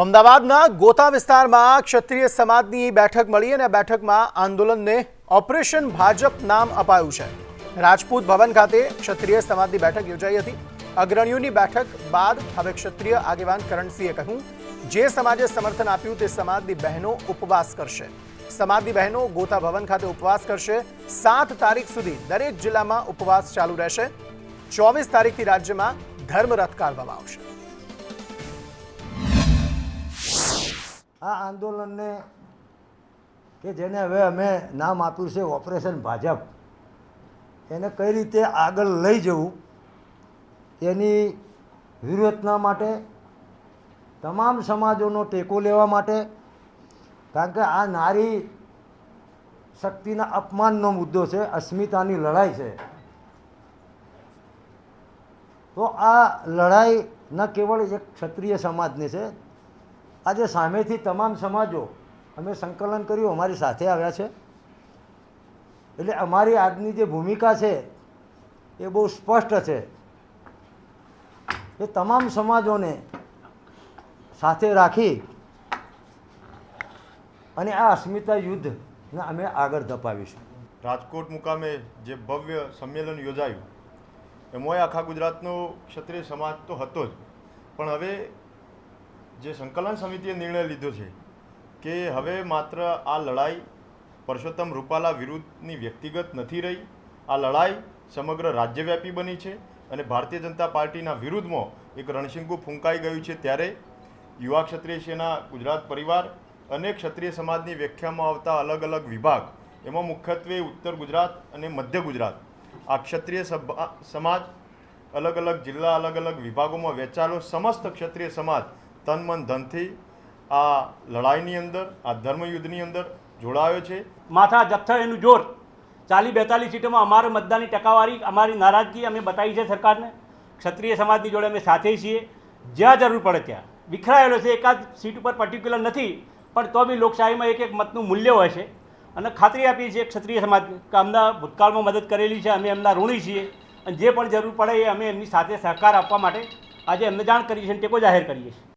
અમદાવાદના ગોતા વિસ્તારમાં ક્ષત્રિય સમાજની બેઠક મળી અને બેઠકમાં આંદોલનને ઓપરેશન ભાજપ નામ અપાયું છે. રાજપૂત ભવન ખાતે ક્ષત્રિય સમાજની બેઠક યોજાઈ હતી. અગ્રણીઓની બેઠક બાદ હવે ક્ષત્રિય આગેવાન કરણસિંહે કહ્યું, જે સમાજે સમર્થન આપ્યું તે સમાજની બહેનો ઉપવાસ કરશે. સમાજની બહેનો ગોતા ભવન ખાતે ઉપવાસ કરશે. સાત તારીખ સુધી દરેક જિલ્લામાં ઉપવાસ ચાલુ રહેશે. ચોવીસ તારીખથી રાજ્યમાં ધર્મરથ કાઢવામાં આવશે. આ આંદોલનને કે જેને હવે અમે નામ આપ્યું છે ઓપરેશન ભાજપ, એને કઈ રીતે આગળ લઈ જવું, એની વ્યૂહરચના માટે તમામ સમાજોનો ટેકો લેવા માટે, કારણ કે આ નારી શક્તિના અપમાનનો મુદ્દો છે, અસ્મિતાની લડાઈ છે. તો આ લડાઈ ન કેવળ એક ક્ષત્રિય સમાજની છે આજે સામેથી તમામ સમાજો અમે સંકલન કર્યું, અમારી સાથે આવ્યા છે. એટલે અમારી આજની જે ભૂમિકા છે, એ બહુ સ્પષ્ટ છે એ તમામ સમાજોને સાથે રાખી અને આ અસ્મિતા યુદ્ધને અમે આગળ ધપાવીશું. રાજકોટ મુકામે જે ભવ્ય સંમેલન યોજાયું, એમાં આખા ગુજરાતનો ક્ષત્રિય સમાજ તો હતો જ. પણ હવે જે સંકલન સમિતિએ નિર્ણય લીધો છે કે હવે માત્ર આ લડાઈ પરસોત્તમ રૂપાલા વિરુદ્ધની વ્યક્તિગત નથી રહી, આ લડાઈ સમગ્ર રાજ્યવ્યાપી બની છે અને ભારતીય જનતા પાર્ટીના વિરુદ્ધમાં એક રણશિંગુ ફૂંકાઈ ગયું છે ત્યારે યુવા ક્ષત્રિય સેના, ગુજરાત પરિવાર અને ક્ષત્રિય સમાજની વ્યાખ્યામાં આવતા અલગ અલગ વિભાગ, એમાં મુખ્યત્વે ઉત્તર ગુજરાત અને મધ્ય ગુજરાત, આ ક્ષત્રિય સમાજ અલગ અલગ જિલ્લા અલગ અલગ વિભાગોમાં વહેંચાયેલો સમસ્ત ક્ષત્રિય સમાજ તન મન ધનથી આ લડાઈની અંદર, આ ધર્મયુદ્ધની અંદર જોડાયો છે. માથા જથ્થા એનું જોર. ચાલી બેતાલીસ સીટોમાં અમારે મતદાનની ટકાવારી, અમારી નારાજગી અમે બતાવી છે સરકારને. ક્ષત્રિય સમાજની જોડે અમે સાથે છીએ. જ્યાં જરૂર પડે ત્યાં. વિખરાયેલો છે, એકાદ સીટ ઉપર પર્ટિક્યુલર નથી, પણ તો બી લોકશાહીમાં એક એક મતનું મૂલ્ય હોય છે. અને ખાતરી આપીએ છીએ ક્ષત્રિય સમાજને કે અમના ભૂતકાળમાં મદદ કરેલી છે, અમે એમના ઋણી છીએ. અને જે પણ જરૂર પડે એ અમે એમની સાથે સહકાર આપવા માટે આજે એમને જાણ કરીએ છીએ અને ટેકો જાહેર કરીએ છીએ.